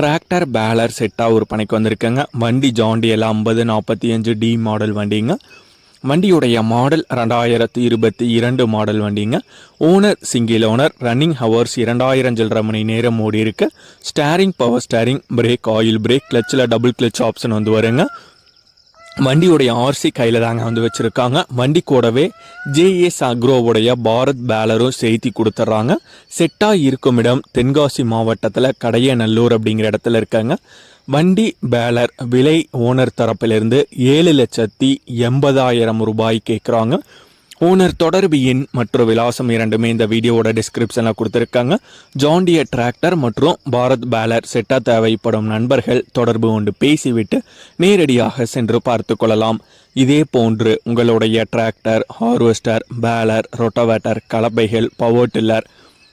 Tractor baler செட்டாக பணிக்கு வந்திருக்குங்க. வண்டி ஜாண்டியில் ஐம்பது நாற்பத்தி அஞ்சு டி மாடல் வண்டிங்க. வண்டியுடைய மாடல் ரெண்டாயிரத்தி இருபத்தி இரண்டு மாடல் வண்டிங்க. Owner single owner running hours இரண்டாயிரம் சில்லரை மணி நேரம் ஓடி இருக்கு steering power steering brake oil brake கிளச்சில் double clutch option வந்து வருங்க. வண்டியுடைய ஆர்சி கையில் தாங்க வந்து வச்சுருக்காங்க. வண்டி கூடவே ஜேஎஸ் அக்ரோவுடைய பாரத் பேலரும் செய்தி கொடுத்துட்றாங்க செட்டாக இருக்கும் இடம் தென்காசி மாவட்டத்தில் கடையநல்லூர் அப்படிங்கிற இடத்துல இருக்காங்க. வண்டி பேலர் விலை ஓனர் தரப்பிலிருந்து ஏழு லட்சத்தி எண்பதாயிரம் ரூபாய் கேட்குறாங்க ஓனர் தொடர்பு எண் மற்றும் விலாசம் இரண்டுமே இந்த வீடியோவோட டிஸ்கிரிப்ஷனில் கொடுத்துருக்காங்க. ஜாண்டியர் டிராக்டர் மற்றும் பாரத் பேலர் செட்டாக தேவைப்படும் நண்பர்கள் தொடர்பு கொண்டு பேசிவிட்டு நேரடியாக சென்று பார்த்து கொள்ளலாம். இதே போன்று உங்களுடைய tractor harvester baler rotavator கலப்பைகள் power tiller